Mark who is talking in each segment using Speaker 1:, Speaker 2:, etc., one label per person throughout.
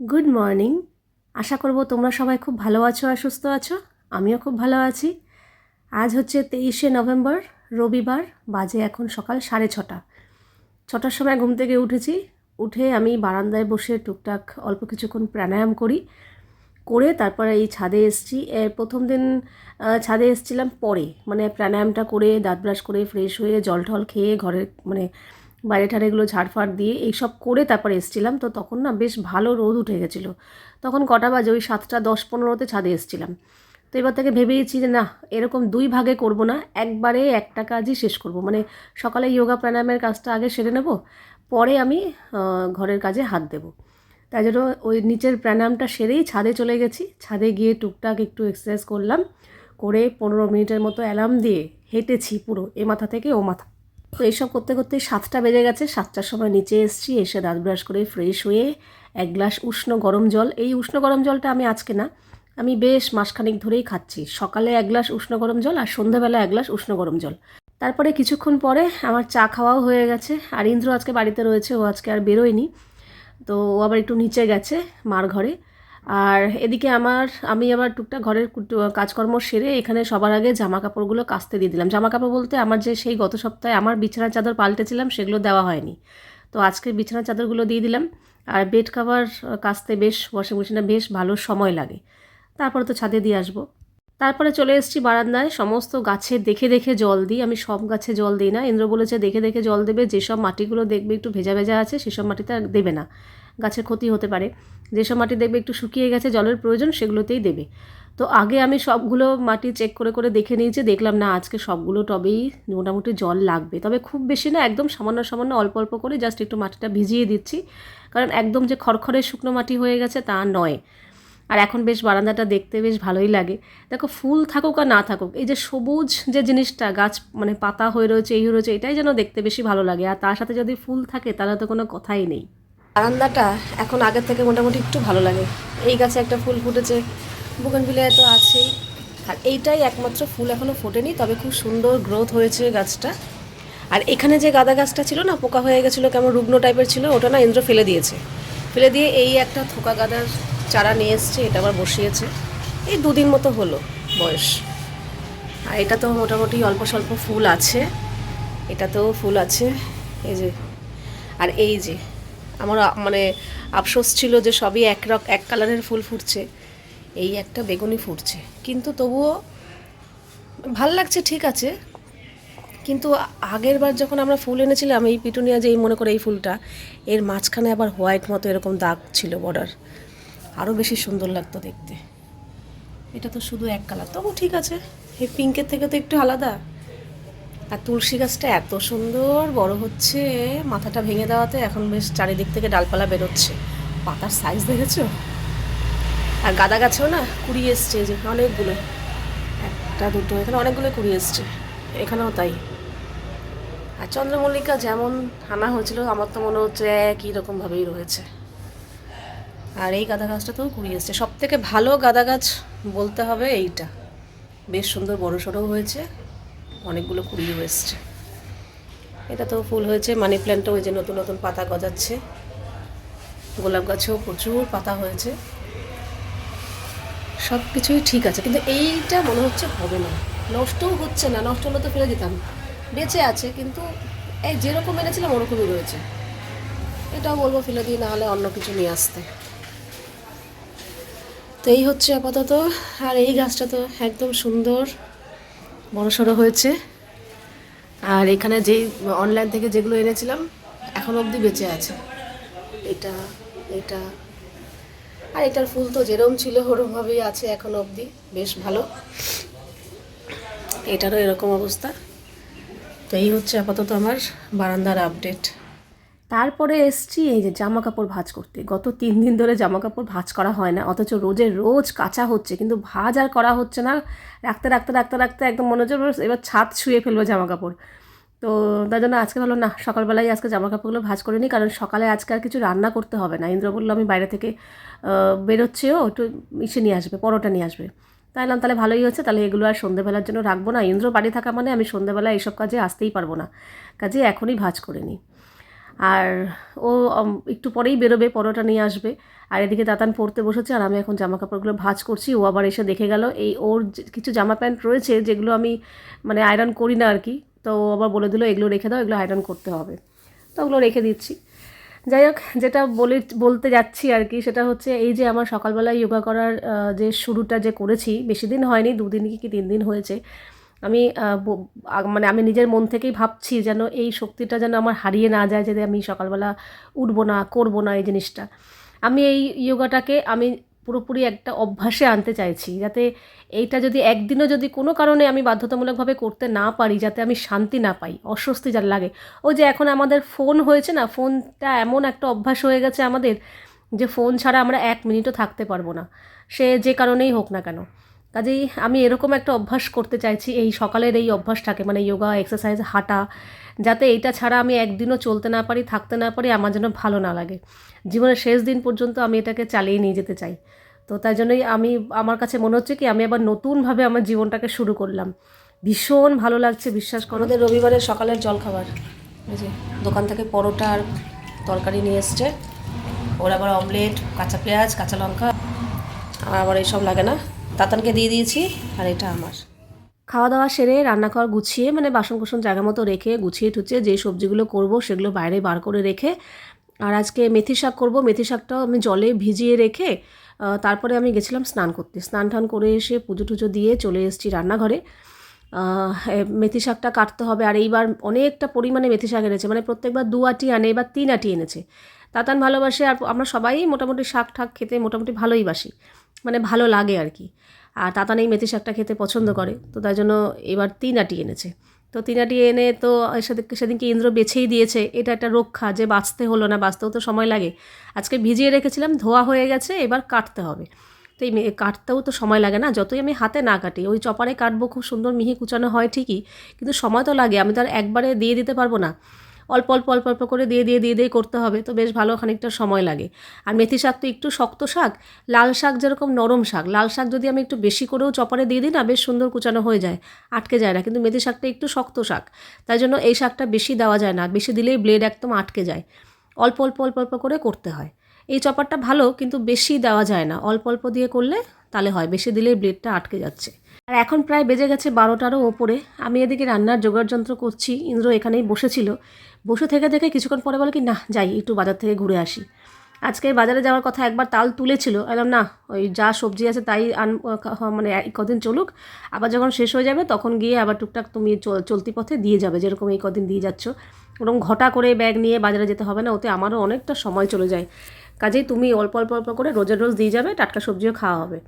Speaker 1: Good morning আশা করব তোমরা সবাই খুব ভালো আছো আর সুস্থ আছো। আমিও খুব ভালো আছি। আজ হচ্ছে তেইশে নভেম্বর, রবিবার, বাজে এখন সকাল সাড়ে ছটা। ছটার সময় ঘুম থেকে উঠেছি। উঠে আমি বারান্দায় বসে টুকটাক অল্প কিছুক্ষণ প্রাণায়াম করি। করে তারপরে এই ছাদে এসেছি। এর প্রথম দিন ছাদে এসেছিলাম পরে। মানে প্রাণায়ামটা করে দাঁত ব্রাশ করে ফ্রেশ হয়ে জল টল খেয়ে ঘরের মানে বাইরে ঠারেগুলো ঝাড়ফাড় দিয়ে এইসব করে তারপরে এসেছিলাম। তো তখন না বেশ ভালো রোদ উঠে গেছিল। তখন কটা বাজে? ওই সাতটা, দশ পনেরোতে ছাদে এসেছিলাম। তো এবার থেকে ভেবেইছি যে না, এরকম দুই ভাগে করব না, একবারে একটা কাজই শেষ করব। মানে সকালে যোগা প্রাণায়ামের কাজটা আগে সেরে নেব, পরে আমি ঘরের কাজে হাত দেবো। তাই জন্য ওই নিচের প্রাণায়ামটা সেরেই ছাদে চলে গেছি। ছাদে গিয়ে টুকটাক একটু এক্সারসাইজ করলাম, করে পনেরো মিনিটের মতো অ্যালার্ম দিয়ে হেঁটেছি পুরো, এ মাথা থেকে ও মাথা। তো এইসব করতে করতে সাতটা বেজে গেছে, সাতটার সময় নিচে এসেছি, এসে দাঁত ব্রাশ করে ফ্রেশ হয়ে এক গ্লাস উষ্ণ গরম জল। এই উষ্ণ গরম জলটা আমি আজকে না, আমি বেশ মাসখানেক ধরেই খাচ্ছি। সকালে এক গ্লাস উষ্ণ গরম জল আর সন্ধ্যাবেলা এক গ্লাস উষ্ণ গরম জল। তারপরে কিছুক্ষণ পরে আমার চা খাওয়াও হয়ে গেছে আর ইন্দ্র আজকে বাড়িতে রয়েছে, ও আজকে আর বেরোয়নি। তো ও আবার একটু নিচে গেছে মার ঘরে। আর এদিকে আমার, আমি আবার টুকটাক ঘরের কাজকর্ম সেরে এখানে সবার আগে জামা কাপড়গুলো কাচতে দিয়ে দিলাম। জামা কাপড় বলতে আমার যে সেই গত সপ্তাহে আমার বিছানার চাদর পাল্টেছিলাম, সেগুলো দেওয়া হয়নি। তো আজকে বিছানার চাদরগুলো দিয়ে দিলাম। আর বেড কাভার কাচতে বেশ, ওয়াশিং মেশিনে বেশ ভালো সময় লাগে। তারপরে তো ছাদে দিয়ে আসব। তারপরে চলে এসেছি বারান্দায়, সমস্ত গাছে দেখে দেখে জল দিই। আমি সব গাছে জল দিই না। ইন্দ্র বলেছে, দেখে দেখে জল দেবে। যেসব মাটিগুলো দেখবে একটু ভেজা ভেজা আছে, সেসব মাটিতে আর দেবে না। গাছের ক্ষতি হতে পারে। যেসব মাটি দেখবে একটু শুকিয়ে গেছে, জলের প্রয়োজন সেগুলোতেই দেবে। তো আগে আমি সবগুলো মাটি চেক করে করে দেখে নিয়েছি দেখলাম না, আজকে সবগুলো টবেই মোটামুটি জল লাগবে। তবে খুব বেশি না, একদম সামান্য সামান্য অল্প অল্প করে জাস্ট একটু মাটিটা ভিজিয়ে দিচ্ছি। কারণ একদম যে খড়খড়ে শুকনো মাটি হয়ে গেছে তা নয়। আর এখন বেশ বারান্দাটা দেখতে বেশ ভালোই লাগে। দেখো ফুল থাকুক আর না থাকুক, এই যে সবুজ যে জিনিসটা, গাছ মানে পাতা হয়ে রয়েছে, এই হয়ে রয়েছে, এটাই যেন দেখতে বেশি ভালো লাগে। আর তার সাথে যদি ফুল থাকে, তাহলে তো কোনো কথাই নেই। বারান্দাটা এখন আগের থেকে মোটামুটি একটু ভালো লাগে। এই গাছে একটা ফুল ফুটেছে, বুগনভিলিয়া তো আছেই। আর এইটাই একমাত্র ফুল এখনও ফোটেনি, তবে খুব সুন্দর গ্রোথ হয়েছে গাছটা। আর এখানে যে গাঁদা গাছটা ছিল না, পোকা হয়ে গেছিল, কেমন রুগ্ন টাইপের ছিল, ওটা না ইন্দ্র ফেলে দিয়েছে। ফেলে দিয়ে এই একটা থোকা গাঁদার চারা নিয়ে এসছে, এটা আবার বসিয়েছে। এই দুদিন মতো হলো বয়স। আর এটা তো মোটামুটি অল্প স্বল্প ফুল আছে। এটাতেও ফুল আছে। এই যে, আর এই যে, আমার মানে আফসোস ছিল যে সবই এক রক, এক কালারের ফুল ফুটছে। এই একটা বেগুনি ফুটছে। কিন্তু তবুও ভালো লাগছে, ঠিক আছে। কিন্তু আগের বার যখন আমরা ফুল এনেছিলাম, এই পিটুনিয়া যে এই মনে করে এই ফুলটা, এর মাঝখানে আবার হোয়াইট মতো এরকম দাগ ছিল বর্ডার। আরও বেশি সুন্দর লাগতো দেখতে। এটা তো শুধু এক কালার। তবু ঠিক আছে, এই পিঙ্কের থেকে তো একটু আলাদা। আর তুলসী গাছটা এত সুন্দর, বড় হচ্ছে, মাথাটা ভেঙে দেওয়াতে এখন বেশ চারিদিক থেকে ডালপালা বেরোচ্ছে। পাতার সাইজ দেখেছ? আর গাঁদা গাছেও না কুড়ি এসছে যে অনেকগুলো। একটা, দুটো, এখানে অনেকগুলো কুড়ি এসছে। এখানেও তাই। আর চন্দ্রমল্লিকা যেমন আনা হয়েছিল, আমার তো মনে হচ্ছে একই রকমভাবেই রয়েছে। আর এই গাঁদা গাছটাতেও কুড়ি এসছে। সব থেকে ভালো গাঁদা গাছ বলতে হবে এইটা। বেশ সুন্দর বড় সড়ো হয়েছে, অনেকগুলো কুড়িও এসছে। এটা তো ফুল হয়েছে, মানি প্ল্যান্টও ওই যে নতুন নতুন পাতা গজাচ্ছে। গোলাপ গাছেও প্রচুর পাতা হয়েছে। সব কিছুই ঠিক আছে, কিন্তু এইটা মনে হচ্ছে হবে না। নষ্টও হচ্ছে না, নষ্ট হলে তো ফেলে দিতাম। বেঁচে আছে, কিন্তু এই যেরকম এনেছিলাম ওরকমই রয়েছে। এটাও বলব ফেলে দিই, না হলে অন্য কিছু নিয়ে আসতে। তো এই হচ্ছে আপাতত। আর এই গাছটা তো একদম সুন্দর বড় সড়ো হয়েছে। আর এখানে যেই অনলাইন থেকে যেগুলো এনেছিলাম, এখন অবধি বেঁচে আছে। এটা এটা। আর এটার ফুল তো যেরকম ছিল, ওরমভাবেই আছে এখন অবধি। বেশ ভালো। এটারও এরকম অবস্থা। তো এই হচ্ছে আপাতত আমার বারান্দার আপডেট তারপরে এসছি এই যে জামা কাপড় ভাঁজ করতে। গত তিন দিন ধরে জামা কাপড় ভাঁজ করা হয় না, অথচ রোজের রোজ কাঁচা হচ্ছে, কিন্তু ভাঁজ আর করা হচ্ছে না। রাখতে রাখতে রাখতে রাখতে একদম মনে হচ্ছে এবার- ছাদ শুয়ে ফেলব জামা কাপড় তো তার জন্য আজকে ভালো না, সকালবেলায় আজকে জামা কাপড়গুলো ভাঁজ করে নিই, কারণ সকালে আজকে আর কিছু রান্না করতে হবে না। ইন্দ্র বলল, আমি বাইরে থেকে বেরোচ্ছেও, একটু ইসে নিয়ে আসবে, পরোটা নিয়ে আসবে। তাই বললাম তাহলে ভালোই হচ্ছে, তাহলে এগুলো আর সন্ধেবেলার জন্য রাখব না। ইন্দ্র, বাড়ি থাকা মানে আমি সন্ধেবেলা এইসব কাজে আসতেই পারব না। কাজে এখনই ভাঁজ করে নিই। আর ও একটু পরেই বেরোবে, পরোটা নিয়ে আসবে। আর এদিকে তাতান পড়তে বসেছে আর আমি এখন জামা কাপড়গুলো ভাঁজ করছি। ও আবার এসে দেখে গেল, এই ওর কিছু জামা প্যান্ট রয়েছে যেগুলো আমি মানে আয়রন করি না আর কি তো ও আবার বলে দিল, এগুলো রেখে দাও, এগুলো আয়রন করতে হবে। তো ওগুলো রেখে দিচ্ছি। যাই হোক, যেটা বলে, বলতে যাচ্ছি আর কি সেটা হচ্ছে এই যে আমার সকালবেলায় যোগা করার যে শুরুটা যে করেছি, বেশি দিন হয়নি, দুদিন কি তিন দিন হয়েছে। আমি মানে আমি নিজের মন থেকেই ভাবছি যেন এই শক্তিটা যেন আমার হারিয়ে না যায় যদি আমি সকালবেলা উঠবো না, করব না এই জিনিসটা। আমি এই যোগাটাকে আমি পুরোপুরি একটা অভ্যাসে আনতে চাইছি, যাতে এইটা যদি একদিনও যদি কোনো কারণে আমি বাধ্যতামূলকভাবে করতে না পারি, যাতে আমি শান্তি না পাই, অস্বস্তি যার লাগে। ওই যে এখন আমাদের ফোন হয়েছে না, ফোনটা এমন একটা অভ্যাস হয়ে গেছে আমাদের, যে ফোন ছাড়া আমরা এক মিনিটও থাকতে পারব না। সে যে কারণেই হোক না কেন। কাজেই আমি এরকম একটা অভ্যাস করতে চাইছি, এই সকালের এই অভ্যাসটাকে মানে যোগা এক্সারসাইজ হাঁটা, যাতে এইটা ছাড়া আমি একদিনও চলতে না পারি, থাকতে না পারি, আমার যেন ভালো না লাগে। জীবনের শেষ দিন পর্যন্ত আমি এটাকে চালিয়ে নিয়ে যেতে চাই। তো তাই জন্যই আমি, আমার কাছে মনে হচ্ছে কি, আমি আবার নতুনভাবে আমার জীবনটাকে শুরু করলাম। ভীষণ ভালো লাগছে, বিশ্বাস করো। আমাদের রবিবারের সকালের জলখাবার। এই যে, দোকান থেকে পরোটা আর তরকারি নিয়ে এসছে। ওর আবার অমলেট কাঁচা পেঁয়াজ, কাঁচা লঙ্কা। আমার আবার এইসব লাগে না। তাতানকে দিয়ে দিয়েছি, আর এটা আমার। খাওয়া দাওয়া সেরে রান্নাঘর গুছিয়ে মানে বাসন কোসন জায়গা মতো রেখে গুছিয়ে টুচিয়ে যে সবজিগুলো করব সেগুলো বাইরে বার করে রেখে, আর আজকে মেথি শাক করব। মেথি শাকটাও আমি জলে ভিজিয়ে রেখে তারপরে আমি গেছিলাম স্নান করতে। স্নান টান করে এসে পুজো টুজো দিয়ে চলে এসেছি রান্নাঘরে। মেথি শাকটা কাটতে হবে। আর এইবার অনেকটা পরিমাণে মেথি শাক এনেছে মানে প্রত্যেকবার দু আটি আনে, এবার তিন আটি এনেছে। তাতান ভালোবাসে, আর আমরা সবাই মোটামুটি শাক ঠাক খেতে মোটামুটি ভালোই বাসি। মানে ভালো লাগে আর কি। আর তাতান এই মেথি শাকটা খেতে পছন্দ করে, তো তাই জন্য এবার তিন আটি এনেছে। তো তিন আটি এনে তো সেদিন সেদিনকে ইন্দ্র বেছেই দিয়েছে, এটা একটা রক্ষা যে বাঁচতে হলো না, বাঁচতেও তো সময় লাগে। আজকে ভিজিয়ে রেখেছিলাম, ধোয়া হয়ে গেছে, এবার কাটতে হবে। তো এই কাটতেও তো সময় লাগে না, যতই আমি হাতে না কাটি, ওই চপারে কাটবো, খুব সুন্দর মিহি কুচানো হয় ঠিকই, কিন্তু সময় তো লাগে, আমি তো আর একবারে দিয়ে দিতে পারব না। অল্প অল্প অল্প অল্প করে দিয়ে দিয়ে দিয়ে দিয়ে করতে হবে। তো বেশ ভালো খানিকটা সময় লাগে। আর মেথি শাক তো একটু শক্ত শাক। লাল শাক যেরকম নরম শাক, লাল শাক যদি আমি একটু বেশি করেও চপারে দিয়ে দিই না, বেশ সুন্দর কুচানো হয়ে যায়, আটকে যায় না। কিন্তু মেথি শাকটা একটু শক্ত শাক, তাই জন্য এই শাকটা বেশি দেওয়া যায় না। বেশি দিলেই ব্লেড একদম আটকে যায়। অল্প অল্প অল্প অল্প করে করতে হয়। এই চপারটা ভালো, কিন্তু বেশি দেওয়া যায় না। অল্প অল্প দিয়ে করলে তাহলে হয়। বেশি দিলেই ব্লেডটা আটকে যাচ্ছে। আর এখন প্রায় বেজে গেছে বারোটারও ওপরে। আমি এদিকে রান্নার জোগাড় যন্ত্র করছি। ইন্দ্র এখানেই বসেছিল। বসে থেকে থেকে কিছুক্ষণ পরে বলে কি না যাই, একটু বাজার থেকে ঘুরে আসি। আজকে বাজারে যাওয়ার কথা একবার তাল তুলেছিল। এলাম না ওই যা সবজি আছে তাই আন মানে কদিন চলুক। আবার যখন শেষ হয়ে যাবে তখন গিয়ে আবার টুকটাক তুমি চল- চলতি পথে দিয়ে যাবে, যেরকম এই কদিন দিয়ে যাচ্ছ। ওরকম ঘটা করে ব্যাগ নিয়ে বাজারে যেতে হবে না, ওতে আমারও অনেকটা সময় চলে যায়। কাজেই তুমি অল্প অল্প অল্প করে রোজের রোজ দিয়ে যাবে, টাটকা সবজিও খাওয়া হবে।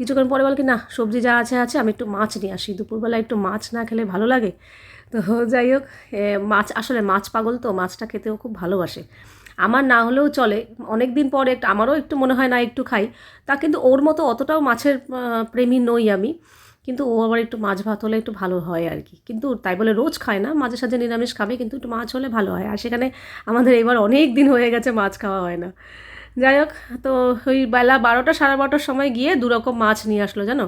Speaker 1: কিছুক্ষণ পরে বল কি, না, সবজি যা আছে আছে, আমি একটু মাছ নিয়ে আসি। দুপুরবেলা একটু মাছ না খেলে ভালো লাগে? তো যাই হোক মাছ, আসলে মাছ পাগল তো, মাছটা খেতেও খুব ভালোবাসে। আমার না হলেও চলে অনেক দিন পরে একটু, আমারও একটু মনে হয় না, একটু খাই। তা কিন্তু ওর মতো অতটাও মাছের প্রেমী নই আমি। কিন্তু ও আবার একটু মাছ ভাত হলে একটু ভালো হয় আর কি। কিন্তু তাই বলে রোজ খায় না, মাঝে সাঝে নিরামিষ খাবে, কিন্তু একটু মাছ হলে ভালো হয়। আর সেখানে আমাদের এবার অনেক দিন হয়ে গেছে মাছ খাওয়া হয় না। যাই হোক, তো ওই বেলা বারোটা, সাড়ে বারোটার সময় গিয়ে দু রকম মাছ নিয়ে আসলো, জানো?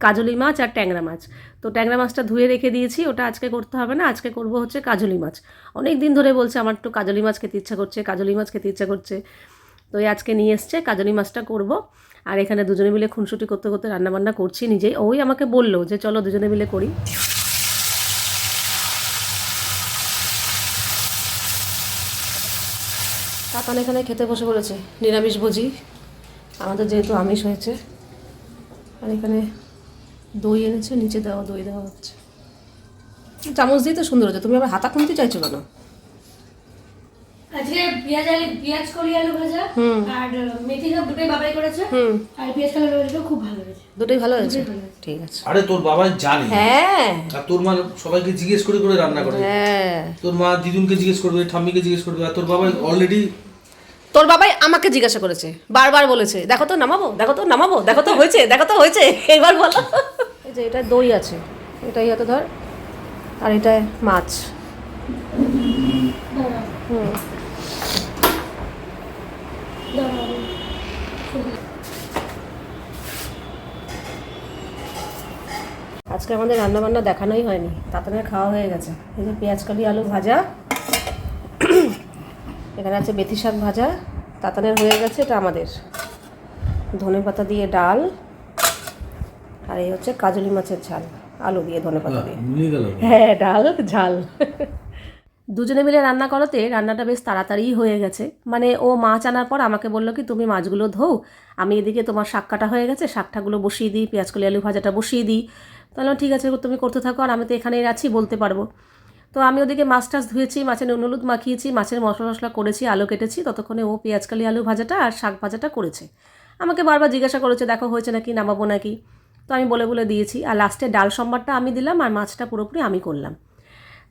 Speaker 1: কাজলি মাছ আর ট্যাংরা মাছ। তো ট্যাংরা মাছটা ধুয়ে রেখে দিয়েছি, ওটা আজকে করতে হবে না, আজকে করব হচ্ছে কাজলি মাছ। অনেক দিন ধরে বলছে আমার একটু কাজলি মাছ খেতে ইচ্ছা করছে, কাজলি মাছ খেতে ইচ্ছা করছে। তো এই আজকে নিয়ে এসছে, কাজলি মাছটা করব। আর এখানে দুজনে মিলে খুনসুটি করতে করতে রান্নাবান্না করছি নিজেই। ওই আমাকে বলল যে, চলো দুজনে মিলে করি। কাতান এখানে খেতে বসে পড়েছে নিরামিষ ভোজি। আমাদের যেহেতু আমিষ হয়েছে আর এখানে দই এনেছে নিচে দেওয়া দই দেওয়া হচ্ছে। চামচ দিয়ে তো সুন্দর হচ্ছে তুমি আবার হাতা খুনতে চাইছো কেন?
Speaker 2: আজকে পেঁয়াজ আলু পেঁয়াজ কলি আলু ভাজা
Speaker 1: হুম।
Speaker 2: আর মেথি শাক দুটোই বাবাই করেছে। আর পেঁয়াজ কালো আলু খুব ভালো হয়েছে।
Speaker 1: দুটোই ভালো হয়েছে?
Speaker 2: দুটোই ভালো হয়েছে।
Speaker 1: ঠিক আছে।
Speaker 3: আরে তোর বাবা জানে।
Speaker 1: হ্যাঁ।
Speaker 3: আর তোর মা সবাইকে জিজ্ঞেস করে করে রান্না করে।
Speaker 1: হ্যাঁ।
Speaker 3: তোর মা দিদুনকে জিজ্ঞেস করবে ঠাম্মিকে জিজ্ঞেস করবে আর তোর বাবা অলরেডি
Speaker 1: তোর বাবাই আমাকে জিজ্ঞাসা করেছে, বারবার বলেছে, দেখো তো নামাবো, দেখো তো নামাবো, দেখো তো হয়েছে, দেখো তো হয়েছে। এবার বলো। এই যে এটা দই আছে, এটাই হয়তো ধর, আর এটা মাছ। হুম। আজকে আমাদের রান্না বান্না দেখানোই হয়নি তাড়াতাড়ি খাওয়া হয়ে গেছে। এই যে পেঁয়াজ কালি, আলু ভাজা এখানে আছে মেথি শাক ভাজা তাতানের হয়ে গেছে এটা আমাদের। ধনে পাতা দিয়ে ডাল আর এই হচ্ছে কাজলি মাছের ঝাল আলু দিয়ে ধনে পাতা দিয়ে। হ্যাঁ ডাল ঝাল। দুজনে মিলে রান্না করাতে রান্নাটা বেশ তাড়াতাড়ি হয়ে গেছে। মানে ও মাছ আনার পর আমাকে বলল কি তুমি মাছগুলো ধোও আমি এদিকে তোমার শাক কাটা হয়ে গেছে শাকটাগুলো বসিয়ে দিই পেঁয়াজ কলি আলু ভাজাটা বসিয়ে দিই। তাহলে ঠিক আছে তুমি করতে থাকো আর আমি তো এখানেই আছি বলতে পারব। তো আমি ওদিকে মাছ টাছ ধুয়েছি, মাছের নুন হলুদ মাখিয়েছি, মাছের মশলা মশলা করেছি, আলু কেটেছি। ততক্ষণে ও পেঁয়াজ কালি, আলু ভাজাটা আর শাক ভাজাটা করেছে। আমাকে বারবার জিজ্ঞাসা করেছে, দেখো, হয়েছে নাকি? নামাবো নাকি? তো আমি বলে বলে দিয়েছি, আর লাস্টে ডাল সম্বারটা আমি দিলাম আর মাছটা পুরোপুরি আমি করলাম।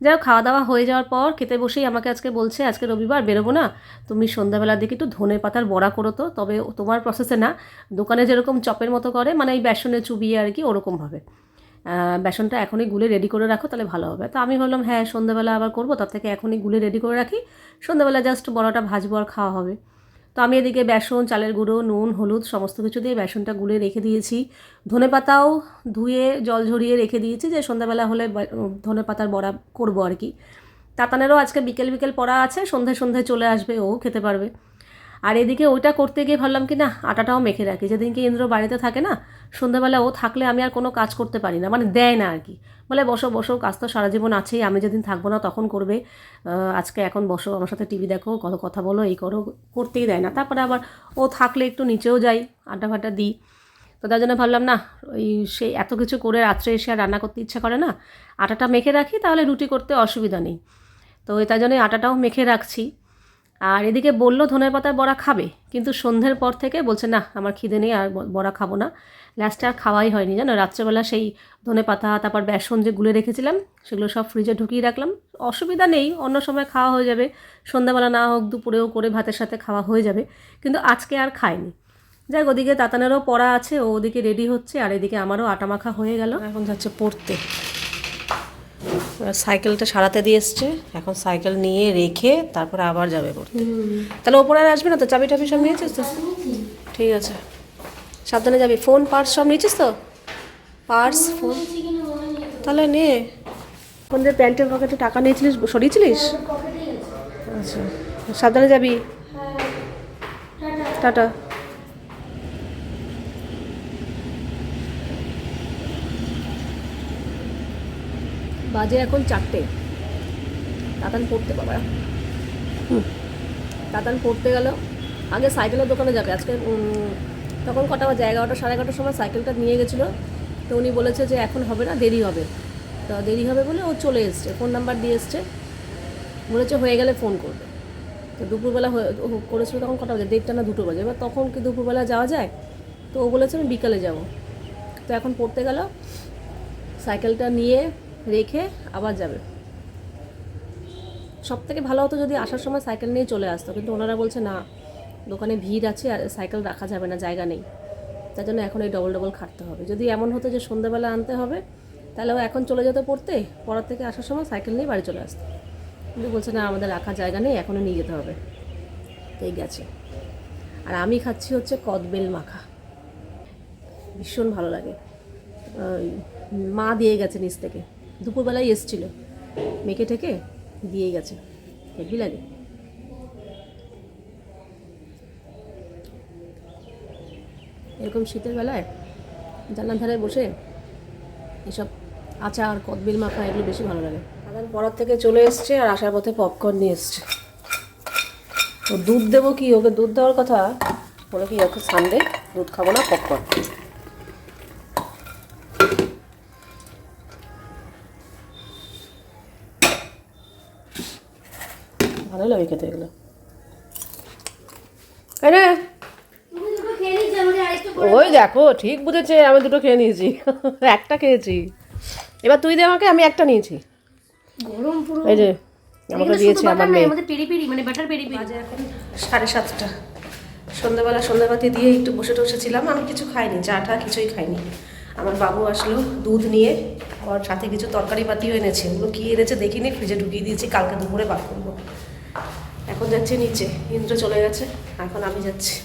Speaker 1: যাই হোক খাওয়া দাওয়া হয়ে যাওয়ার পর খেতে বসেই আমাকে আজকে বলছে, আজকে রবিবার বেরোবো না। তুমি সন্ধ্যাবেলার দিকে একটু ধনে পাতার বড়া করো তো। তবে তোমার প্রসেসে না, দোকানে যেরকম চপের মতো করে মানে এই বেসনে চুবিয়ে আর কি ওরকমভাবে বেসনটা এখনই গুলে রেডি করে রাখো, তাহলে ভালো হবে। তো আমি ভাবলাম হ্যাঁ সন্ধ্যাবেলা আবার করব, তার থেকে এখনই গুলে রেডি করে রাখি। সন্ধ্যাবেলা জাস্ট বড়াটা ভাজবো আর খাওয়া হবে। তো আমি এদিকে বেসন, চালের গুঁড়ো, নুন, হলুদ, সমস্ত কিছু দিয়ে বেসনটা গুলে রেখে দিয়েছি। ধনে পাতাও ধুয়ে জল ঝরিয়ে রেখে দিয়েছি যে সন্ধ্যাবেলা হলে ধনে পাতার বড়া করব আর কি। তাতানেরও আজকে বিকেল বিকেল পড়া আছে সন্ধ্যে সন্ধে চলে আসবে, ও খেতে পারবে। আর এদিকে ওইটা করতে গিয়ে ভাবলাম কি না, আটাটাও মেখে রাখি। যেদিনকে ইন্দ্র বাড়িতে থাকে না সন্ধ্যাবেলা ও থাকলে আমি আর কোনো কাজ করতে পারি না মানে দেয় না আর কি। বলে বসো বসো, কাজ তো সারা জীবন আছেই, আমি যেদিন থাকব না তখন করবে। আজকে এখন বসো, আমার সাথে টিভি দেখো কত কথা বলো, এই করো, করতেই দেয় না। তারপরে আবার ও থাকলে একটু নিচেও যাই, আড্ডা ফাড্ডা দিই। তো তার জন্য ভাবলাম, না, ওই সেই এত কিছু করে রাত্রে এসে আর রান্না করতে ইচ্ছা করে না, আটাটা মেখে রাখি, তাহলে রুটি করতে অসুবিধা নেই। তো তার জন্য আটাটাও মেখে রাখছি। আর এদিকে বলল ধনের পাতার বড়া খাবে? কিন্তু সন্ধ্যের পর থেকে বলছে না আমার খিদে নেই আর বড়া খাব না। লাস্টে আর খাওয়াই হয়নি জানো? রাত্রেবেলা সেই ধনে পাতা তারপর বেসন যে গুলে রেখেছিলাম সেগুলো সব ফ্রিজে ঢুকিয়ে রাখলাম। অসুবিধা নেই অন্য সময় খাওয়া হয়ে যাবে। সন্ধ্যাবেলা না হোক দুপুরেও করে ভাতের সাথে খাওয়া হয়ে যাবে। কিন্তু আজকে আর খাইনি। যাই হোক, ওদিকে তাতানেরও পড়া আছে ও ওদিকে রেডি হচ্ছে আর এদিকে আমারও আটা মাখা হয়ে গেল। এখন যাচ্ছে পড়তে। সাইকেলটা সারাতে দিয়ে এসছে। এখন সাইকেল নিয়ে রেখে তারপরে আবার যাবে পড়তে। তাহলে ওপরে আর আসবে না তো? চাবি টাবি সব নিয়েছিস তো? ঠিক আছে। সাবধানে যাবি। ফোন, পার্স সব নিয়েছিস তো? Purse, phone. তাহলে নে। ফোন দিয়ে প্যান্টের পকেটে টাকা নিয়েছিলিস? সরিয়েছিলিস? আচ্ছা। সাবধানে যাবি। টাটা। বাজে এখন চারটে। তাতান পড়তে বাবা। তাতান পড়তে গেল। আগে সাইকেলের দোকানে যাবে। আজকে তখন কটা বাজে? এগারোটা, সাড়ে এগারোটার সময় সাইকেলটা নিয়ে গেছিল। তো উনি বলেছে যে এখন হবে না, দেরি হবে। তো দেরি হবে বলে ও চলে এসছে। ফোন নাম্বার দিয়ে এসছে। বলেছে হয়ে গেলে ফোন করবে। তো দুপুরবেলা করেছিল তখন কটা বাজে? দেড়টা না দুটো বাজে। এবার তখন কি দুপুরবেলা যাওয়া যায়? তো ও বলেছে আমি বিকালে যাব। তো এখন পড়তে গেল। সাইকেলটা নিয়ে রেখে আবার যাবে। সব থেকে ভালো হতো যদি আসার সময় সাইকেল নিয়ে চলে আসতো, কিন্তু ওনারা বলছে, না, দোকানে ভিড় আছে আর সাইকেল রাখা যাবে না, জায়গা নেই। তার জন্য এখন এই ডবল ডবল খাটতে হবে। যদি এমন হতো যে সন্ধ্যাবেলা আনতে হবে, তাহলে ও এখন চলে যেতে পড়তে, পড়ার থেকে আসার সময় সাইকেল নিয়ে বাড়ি চলে আসতো। কিন্তু বলছে, না, আমাদের রাখার জায়গা নেই এখনও নিয়ে যেতে হবে। এই গেছে। আর আমি খাচ্ছি হচ্ছে কদবেল মাখা। ভীষণ ভালো লাগে। মা দিয়ে গেছে নিচ থেকে। দুপুরবেলায় এসছিল। মেখে ঠেকে দিয়ে গেছে। হেভি লাগে। এরকম শীতের বেলায় জানলার ধারে বসে এসব আচার, কদবেল মাখা এগুলো বেশি ভালো লাগে। আদান পড়ার থেকে চলে এসছে আর আসার পথে পপকর্ন নিয়ে এসছে। তো দুধ দেবো কি? ওকে দুধ দেওয়ার কথা বলে কি ওকে সানডে দুধ খাব না পপকর্ন খেতে এগুলো ওই দেখো ঠিক বুঝেছে আমি দুটো খেয়ে নিয়েছি। একটা খেয়েছি। এবার তুই দে আমাকে আমি একটা নিয়েছি।
Speaker 2: গরম পুরো।
Speaker 1: এই যে আমাকে দিয়েছে আমার মেয়ে।
Speaker 2: আমাদের পেরি পেরি মানে বাটার পেরি পেরি।
Speaker 1: বাজে এখন সাড়ে সাতটা। সন্ধ্যাবেলা সন্ধ্যাবাতি দিয়ে একটু বসে টসেছিলাম আমি কিছু খাইনি চা টা কিছুই খাইনি। আমার বাবু আসলো দুধ নিয়ে আবার সাথে কিছু তরকারি পাতিও এনেছে। ওগুলো কী এনেছে দেখিনি ফ্রিজে ঢুকিয়ে দিয়েছি কালকে দুপুরে বার করব। এখন যাচ্ছে নিচে। ইন্দ্র চলে গেছে। এখন আমি যাচ্ছি।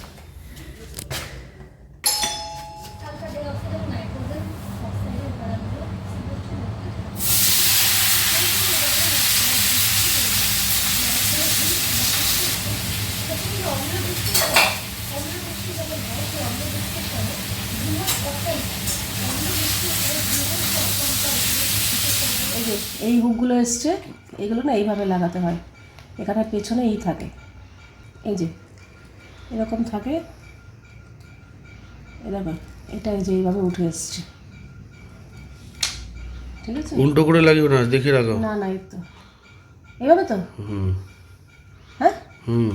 Speaker 1: এই হুকগুলো এসছে, এগুলো না এইভাবে লাগাতে হয়। এখানে পেছনে এই থাকে। এই যে এরকম থাকে। এরকম এটা এই যে এইভাবে উঠে এসছে। ঠিক আছে?
Speaker 3: উল্টো করে লাগিও না দেখে রাখো।
Speaker 1: না না এই তো। এইভাবে তো?
Speaker 3: হুম।
Speaker 1: হ্যাঁ?
Speaker 3: হুম।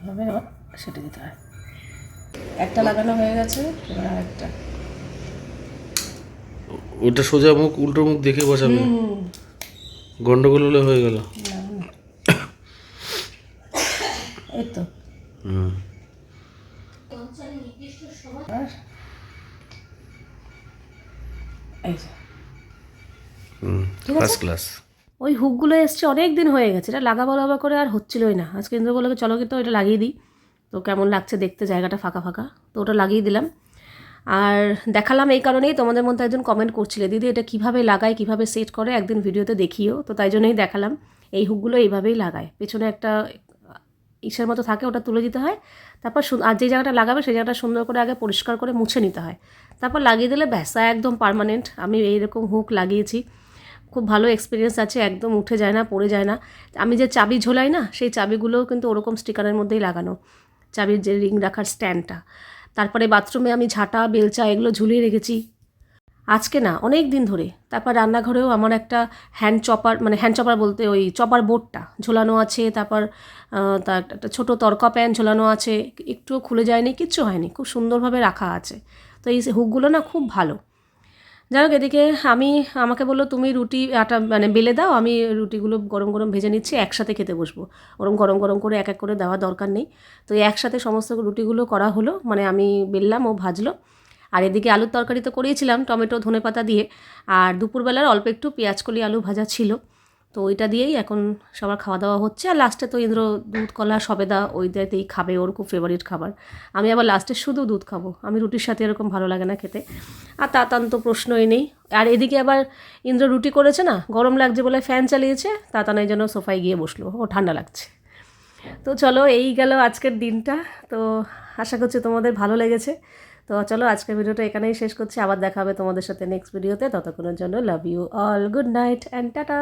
Speaker 1: এভাবে সেটা দিতে হয়। একটা লাগানো হয়ে গেছে এবার আর একটা।
Speaker 3: ওটা সোজা মুখ উল্টো মুখ দেখে বসাবে। গন্ডগোল হলে হয়ে গেল।
Speaker 1: এই তো।
Speaker 3: হুম। ফার্স্ট ক্লাস
Speaker 1: ওই হুকগুলো এসছে অনেক দিন হয়ে গেছে। এটা লাগাবো লাগাবো করে আর হচ্ছিলই না। আজকে ইন্দ্র বলে চলো কিন্তু ওইটা লাগিয়ে দিই। তো কেমন লাগছে দেখতে? জায়গাটা ফাঁকা ফাঁকা। তো ওটা লাগিয়ে দিলাম। আর দেখালাম এই কারণেই তোমাদের মধ্যে একজন কমেন্ট করছিলে, দিদি, এটা কীভাবে লাগায়, কীভাবে সেট করে? একদিন ভিডিওতে দেখিও। তো তাই জন্যই দেখালাম। এই হুকগুলো এইভাবেই লাগায়। পেছনে একটা ইসের মতো থাকে, ওটা তুলে দিতে হয়। তারপর আর যে জায়গাটা লাগাবে, সেই জায়গাটা সুন্দর করে আগে পরিষ্কার করে মুছে নিতে হয়। তারপর লাগিয়ে দিলে ব্যাসা একদম পারমানেন্ট আমি এইরকম হুক লাগিয়েছি। খুব ভালো এক্সপিরিয়েন্স আছে, একদম উঠে যায় না, পড়ে যায় না। আমি যে চাবি ঝোলাই না, সেই চাবিগুলোও কিন্তু ওরকম স্টিকারের মধ্যেই লাগানো। চাবির যে রিং রাখার স্ট্যান্ডটা। তারপরে বাথরুমে আমি ঝাঁটা, বেলচা এগুলো ঝুলিয়ে রেখেছি। আজকে না, অনেক দিন ধরে। তারপর রান্নাঘরেও আমার একটা হ্যান্ড চপার মানে হ্যান্ড চপার বলতে ওই চপার বোর্ডটা ঝোলানো আছে। তারপর তার একটা ছোটো তরকা প্যান ঝোলানো আছে। একটুও খুলে যায়নি, কিচ্ছু হয়নি। খুব সুন্দরভাবে রাখা আছে। তো এই হুকগুলো না খুব ভালো। যাই হোক, এদিকে আমি, আমাকে বলল, তুমি রুটি, আটা মানে বেলে দাও, আমি রুটিগুলো গরম গরম ভেজে নিচ্ছি, একসাথে খেতে বসবো। ওরম গরম গরম করে এক এক করে দেওয়া দরকার নেই। তো একসাথে সমস্ত রুটিগুলো করা হলো মানে আমি বেললাম, ও ভাজলো। আর এদিকে আলুর তরকারি তো করিয়েছিলাম টমেটো, ধনেপাতা দিয়ে। আর দুপুরবেলার অল্প একটু পেঁয়াজকলি আলু ভাজা ছিল। তো ওইটা দিয়েই এখন সবার খাওয়া দাওয়া হচ্ছে। আর লাস্টে তো ইন্দ্র দুধ, কলা, সবেদা ওইটাতেই খাবে, ওর খুব ফেভারিট খাবার। আমি আবার লাস্টে শুধু দুধ খাব। আমি রুটির সাথে এরকম ভালো লাগে না খেতে। আর তাতান তো প্রশ্নই নেই। আর এদিকে আবার ইন্দ্র রুটি করেছে না, গরম লাগছে বলে ফ্যান চালিয়েছে, তাতান এই জন্য সোফায় গিয়ে বসল। ও ঠান্ডা লাগছে। তো চলো, এই গেল আজকের দিনটা। তো আশা করছি তোমাদের ভালো লেগেছে। তো চলো, আজকের ভিডিওটা এখানেই শেষ করছি। আবার দেখা হবে তোমাদের সাথে নেক্সট ভিডিওতে ততক্ষণের জন্য love you all good night and tata